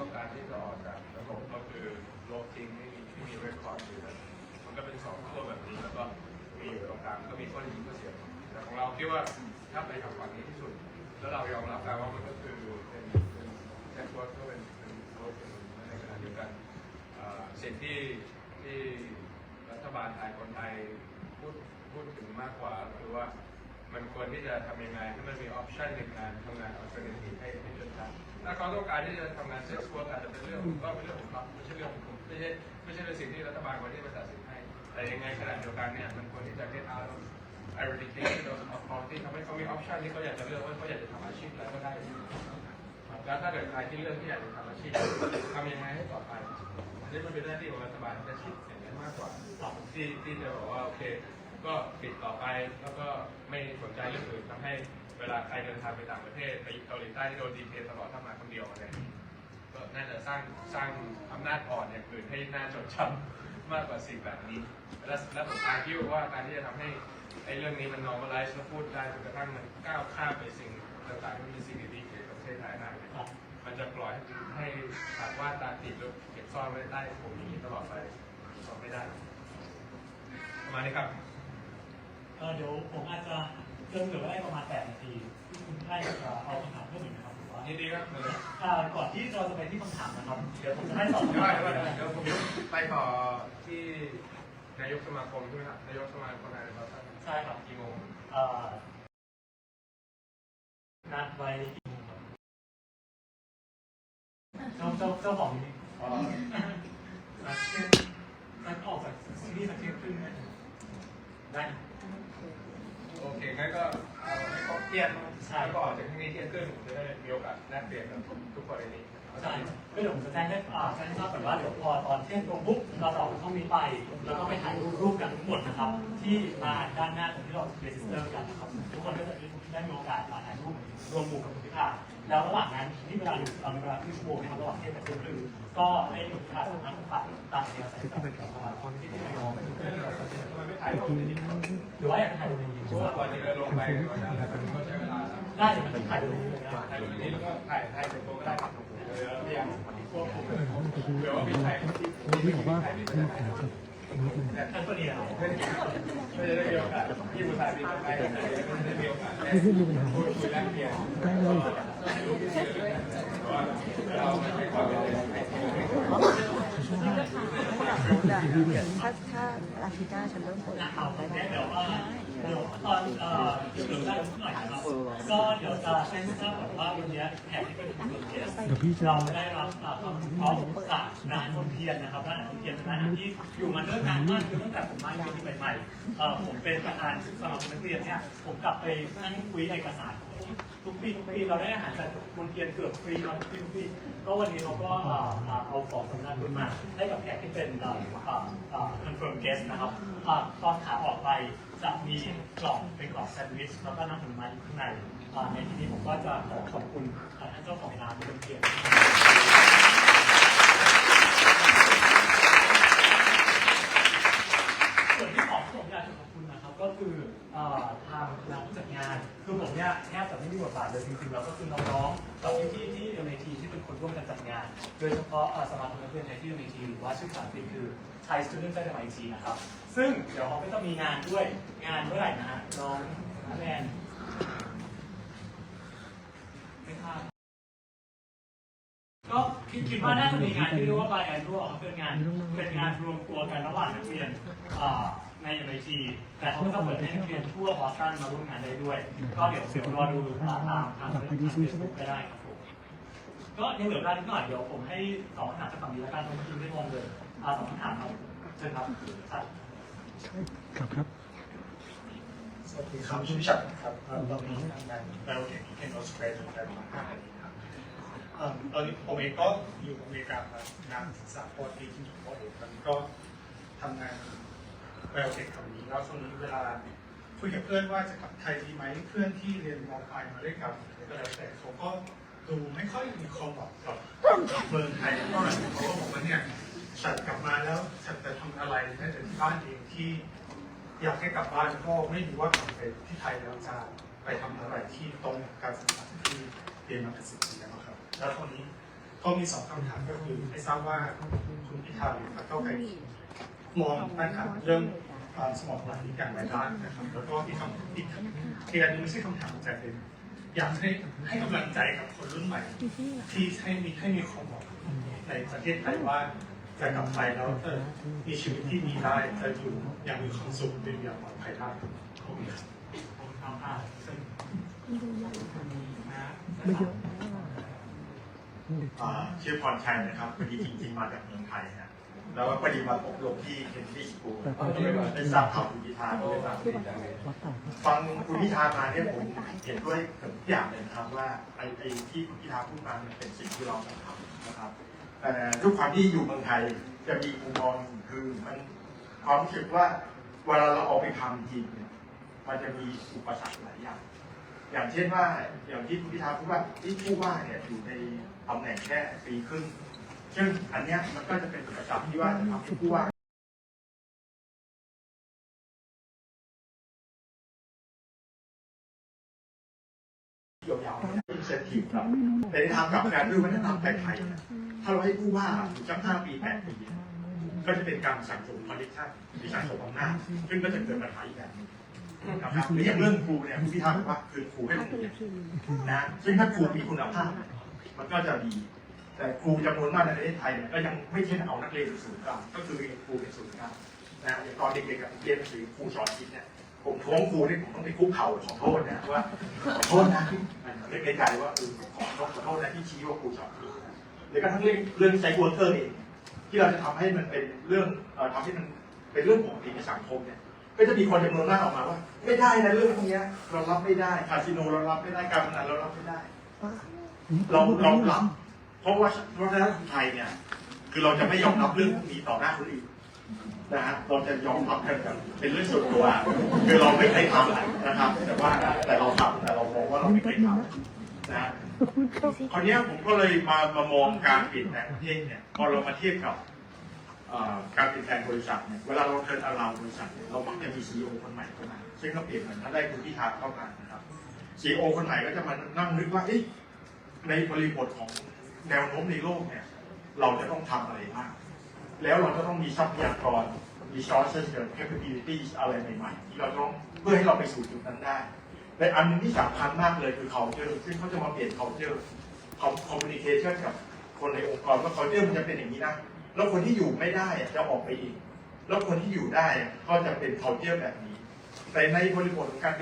ต้องการที่จะออกจากระบบก็คือโลกทิ้งไม่มีไม่มีเรคคอร์ดอยู่แล้วมันก็เป็นสองขั้วแบบนี้แล้วก็มีอยู่ตรงกลางก็มีข้อดีข้อเสียแต่ของเราคิดว่าถ้าไปทางฝั่งนี้ที่สุด แล้วเรายอมรับแต่ว่ามันก็คือเป็นเป็นแน็ตเวิร์กก็เป็นเป็นโลกเป็นในขณะเดียวกันอ่อสิ่งที่ที่รัฐบาลไทยคนไทยพูดพูดถึงมากกว่าก็คือว่ามันควรที่จะทำยังไงให้มันมีออปชันในการทำงานอัลเทอร์เนทีฟให้ให้จนได้ ถ้าเขาต้องการที่จะทำงานเซ็กซ์วิร์กอาจจะเป็นเรื่องก็เป็นเรื่องของเขาไม่ใช่เรื่องของผมไม่ใช่ไม่ใช่เป็นสิ่งที่รัฐบาลควรที่จะตัดสินให้ แต่ยังไงขณะเดียวกันเนี่ยมันควรที่จะ get out of eradication of poverty ทำให้เขามีออปชันที่เขาอยากจะเลือกว่าเขาอยากจะทำอาชีพอะไรก็ได้แล้วถ้าเกิดใครที่เลือกที่อยากจะทำอาชีพทำยังไงให้ปลอดภัยอันนี้มันเป็นหน้าที่ของรัฐบาลที่จะคิดอย่างนั้นมากกว่าที่ที่จะบอกว่าโอเค ก็ปิดต่อไปแล้วก็ไม่สนใจเรื่องอื่นทำให้เวลาใครเดินทางไปต่างประเทศไปเกาหลีใต้ที่โดนดีเทนตลอดถ้ามาคนเดียวเงี้ยก็น่าจะสร้างสร้างอำนาจอ่อนอย่างอื่นให้น่าจดจำมากกว่าสิ่งแบบนี้ และและผมอาคิดว่าการที่จะทำให้ไอ้เรื่องนี้มัน normalize และพูดได้จนกระทั่งมันก้าวข้ามไปสิ่งต่างๆที่มีสิ่งดีๆเกี่ยวกับประเทศไทยได้เนี่ยมันจะปล่อยให้ถามว่าตาติดแล้วเก็บซ่อนไว้ใต้ผมอย่างนี้ตลอดไปตอบไม่ได้ประมาณนี้ครับ เอ่อเดี๋ยวผมอาจจะเติมเหลือไว้ประมาณ 8 นาทีคุณให้จะเอาคำถามเพิ่มอีกนะครับหรือว่ายินดีครับเดี๋ยวอ่าก่อนที่เราจะไปที่คำถามนะครับ เดี๋ยวผมจะให้สอบเดี๋ยวถามเดี๋ยวเดี๋ยวผมไปต่อที่นายกสมาคมใช่ไหมครับนายกสมาคมนายครับใช่ครับกี่โมงเอ่อนัดไว้เจ้าเจ้าเจ้าของนี้อ๋อนัดเช่นนัดออกจากซีรีส์สักเที่ยงครึ่งได้ไหมได้ โอเคงั้นก็เอาให้ครบเที่ยงแล้วก็ออกจากที่นี่เที่ยงครึ่งจะได้มีโอกาสแลกเปลี่ยนกับทุกคนในนี้ใช่ก็เดี๋ยวผมจะแจ้งให้อ่าแจ้งให้ทราบก่อนว่าเดี๋ยวพอตอนเที่ยงตรงปุ๊บเราจะออกจากห้องนี้ไป แล้วก็ไปถ่ายรูปกันทั้งหมดนะครับ ที่มาด้านหน้าตรงที่เราเรจิสเตอร์กันนะครับ ทุกคนก็จะได้มีโอกาสมาถ่ายรูปรวมหมู่กับคุณพิธา แล้วระหว่างนั้นที่เวลาอยู่เรามีเวลาครึ่ชั่วโมงนะครับระหว่างเที่ยงกับเที่ยงครึ่งก็ให้คุณพิธาสามารถปัดตามเสียใส่กับคนที่ไม่ร้องทำไมไม่ถ่ายรูปในนี้หรือว่าอยากถ่ายรูปในนี้เพราะว่าก่อนจะเดินลงไปก็ใช้เวลาได้ถ่ายรูปถ่ายรูปนี้แล้วก็ถ่ายถ่ายเป็นตัวก็ได้ครับเดี๋ยวพยายามควบคุมเผื่อว่ามีถ่ายที่ที่ไม่ถ่ายไม่ท่านก็ดีนะครับก็จะได้มีโอกาสที่ผู้ชายมีไปจะได้มีโอกาสได้พูดคุยแลกเปลี่ยนได้เลยถ่ายรูปที่เยอะเพราะว่าเราไม่ความเป็น ถ้าถ้าอาทิตย์หน้าฉันเริ่มเปิดนักทข่าวไปไปได้แจ้งเดี๋ยวว่าเดี๋ยวตอนเอ่อเดี๋ยวได้สักหน่อยนะครับก็เดี๋ยวจะแจ้งให้ทราบก่อนว่าวันนี้แขกที่เป็นผู้เกียรติเราได้รับความพร้อมจากร้านคนเทียนนะครับร้านคนเทียนเป็นร้านที่อยู่มาเนิ่นนานมากคือตั้งแต่ผมมาอยู่ที่ใหม่ๆเอ่อผมเป็นประธานสมาคมนักเรียนเนี่ยผมกลับไปนั่งคุยเอกสาร ทุกปีทุกปีเราได้อาหารจากมนเทียนเกือบฟรีมาทุกปีทุกปีก็วันนี้เราก็เอาของสำนักคุณมาให้กับแขกที่เป็นเอ่อเอ่อเอ่อ confirm guest นะครับตอนขาออกไปจะมีกล่องเป็นกล่องแซนด์วิชแล้วก็น้ำผลไม้อยู่ข้างในในที่นี้ผมก็จะขอขอบคุณท่านเจ้าของร้านเป็นเกียรติส่วนที่สองที่ผมอยากจะขอบคุณนะครับ ก็คือเอ่อทางคณะผู้จัดงาน คือผมเนี่ยแทบจะไม่มีบทบาทเลยจริงๆแล้วก็คือน้องๆกับพี่ๆที่อยู่ในทีที่เป็นคนร่วมกันจัดงาน โดยเฉพาะสมาคมนักเรียนไทยที่อยู่ในทีหรือว่าชื่อภาษาอังกฤษคือ Thai Student Center IT นะครับ ซึ่งเดี๋ยวเขาก็จะมีงานด้วยงานเมื่อไหร่นะฮะน้องแมนไม่ทราบก็คิดว่าน่าจะมีงานที่เรียกว่า by annual ครับเป็นงานเป็นงานรวมตัวกันระหว่างนักเรียน อ่าใน MIT แต่เขาก็จะเปิดให้นักเรียนทั่วบอสตันมาร่วมงานได้ด้วย ก็เดี๋ยวเดี๋ยวรอดูตามทางทางเฟซบุ๊กก็ได้ครับผมก็ยังเหลือเวลานิดหน่อยเดี๋ยวผมให้สองคำถามจากฝั่งนี้แล้วกันเพราะเมื่อกี้ไม่ได้มองเลยอ่าสองคำถามครับเชิญครับครับครับครับสวัสดีครับชื่อฉัดครับเอ่อตอนนี้ทำงานไบโอเทคที่เคนออสเตรเลียได้มาห้าปีครับเอ่อตอนนี้ผมเองก็อยู่อเมริกามางานศึกษาโค้ดที่ที่ผมเองตอนนี้ก็ทำงาน ไบโอเทคคำนี้แล้วช่วงนี้เวลาคุยกับเพื่อนว่าจะกลับไทยดีไหมเพื่อนที่เรียนมอปลายมาด้วยกันก็แล้วแต่เขาก็ดูไม่ค่อยมีความหวังกับเมืองไทยเท่าไหร่เขาก็บอกว่าเนี่ยฉันกลับมาแล้วฉันจะทำอะไรแม้แต่ที่บ้านเองที่ อยากให้กลับบ้านก็ไม่รู้ว่ากลับไปที่ไทยแล้วจะไปทำอะไรที่ตรงกับการศึกษาที่เรียนมาเป็นสิบปีแล้วครับ แล้วคนนี้ก็มีสองคำถามก็คือให้ทราบว่าคุณพิธาหรือพรรคเก้าไกล มองปัญหาเรื่องความสมองไหลอย่างไรบ้างนะครับ แล้วก็อีกคำอีกอีกอันหนึงไม่ใช่คำถามแต่เป็นอยากให้ให้กำลังใจกับคนรุ่นใหม่ ที่ให้มีให้มีความหวังในประเทศไทยว่าจะกลับไปแล้วเออมีชีวิตที่ดีได้จะอยู่อย่างมีความสุขเป็นอย่างปลอดภัยได้ขอบคุณครับผมทำอ่าซึ่งไม่เยอะอ่าชื่อพรชัยนะครับพอดีจริง ๆ มาจากเมืองไทยนะ แล้วก็พอดีมาอบรมที่เคนที่สกูลได้ทราบข่าวคุณพิธาก็เลยมาวัดต่อฟังคุณพิธามาเนี่ยผมเห็นด้วยกับทุกอย่างเลยนะครับว่าไอ้ไอ้ที่คุณพิธาพูดมามันเป็นสิ่งที่เราต้องทำนะครับแต่ด้วยความที่อยู่เมืองไทยจะมีมุมมองคือมันความรู้สึกว่าเวลาเราออกไปทำจริงเนี่ยมันจะมีอุปสรรคหลายอย่าง อย่างเช่นว่าอย่างที่คุณพิธาพูดว่าที่ผู้ว่าเนี่ยอยู่ในตำแหน่งแค่ปีครึ่ง ซึ่งอันเนี้ยมันก็จะเป็นอุปสรรคที่ว่าจะทำให้ผู้ว่ายาวๆเนี่ยเป็นเซนทีฟครับแต่ในทางกลับกันด้วยวัฒนธรรมไทยๆเนี่ยถ้าเราให้ผู้ว่าอยู่สักห้าปีแปดปีเนี่ยก็จะเป็นการสั่งสมคอนเนคชั่นที่สั่งสมอำนาจซึ่งก็จะเกิดปัญหาอีกแบบหนึงนะครับหรืออย่างเรื่องครูเนี่ยคุณพิธาบอกว่าคือครูให้โรงเรียนนะซึ่งถ้าครูมีคุณภาพ มันก็จะดี แต่ครูจำนวนมากในประเทศไทยเนี่ยก็ยังไม่ใช่เอานักเรียนเป็นศูนย์กลางก็คือเรียนครูเป็นศูนย์กลางนะอย่างตอนเด็กๆอะเรียนหนังสือครูสอนคิดเนี่ยผมท้วงครูนี่ผมต้องไปคุกเข่าขอโทษนะว่าขอโทษนะเรียกในใจว่าเออขอโทษขอโทษนะที่ชี้ว่าครูสอนผิดหรือกระทั่งเรื่องเรื่องไซเวอเกอร์เองที่เราจะทำให้มันเป็นเรื่องเอ่อทำให้มันเป็นเรื่องปกติในสังคมเนี่ยก็จะมีคนจำนวนมากออกมาว่า ไม่ได้นะเรื่องพวกเนี้ยเรารับไม่ได้คาสิโนเรารับไม่ได้การพนันเรารับไม่ได้ เราเรารับ เพราะว่าวัฒนธรรมไทยเนี่ย คือเราจะไม่ยอมรับเรื่องพวกนี้ต่อหน้าคนอื่นนะฮะเราจะยอมรับกันแบบเป็นเรื่องส่วนตัว คือเราไม่เคยทำนะครับ แต่ว่าแต่เราทำแต่เรามองว่าเราไม่เคยทำนะคราวนี้ผมก็เลยมามามองการเปลี่ยนแปลงประเทศเนี่ยพอเรามาเทียบกับการเปลี่ยนแปลงบริษัทเนี่ยเวลาเราเทิร์นอาราบริษัทเรามักจะมีซีอีโอคนใหม่เข้ามาซึ่งก็เปลี่ยนเหมือนถ้าได้คุณพิธาเข้ามานะครับซีอีโอคนใหม่ก็จะมานั่งนึกว่าในบริบทของ แนวโน้มในโลกเนี่ยเราจะต้องทำอะไรบ้างแล้วเราจะต้องมีทรัพยากร resources หรือ capabilities อะไรใหม่ๆที่เราต้องเพื่อให้เราไปสู่จุดนั้นได้แต่อันนึงที่สำคัญมากเลยคือ culture ซึ่งเขาจะมาเปลี่ยน culture communication กับคนในองค์กรว่า culture มันจะเป็นอย่างนี้นะแล้วคนที่อยู่ไม่ได้อะจะออกไปอีก แล้วคนที่อยู่ได้ก็จะเป็น culture แบบนี้ แต่ในบริบทของการเป็น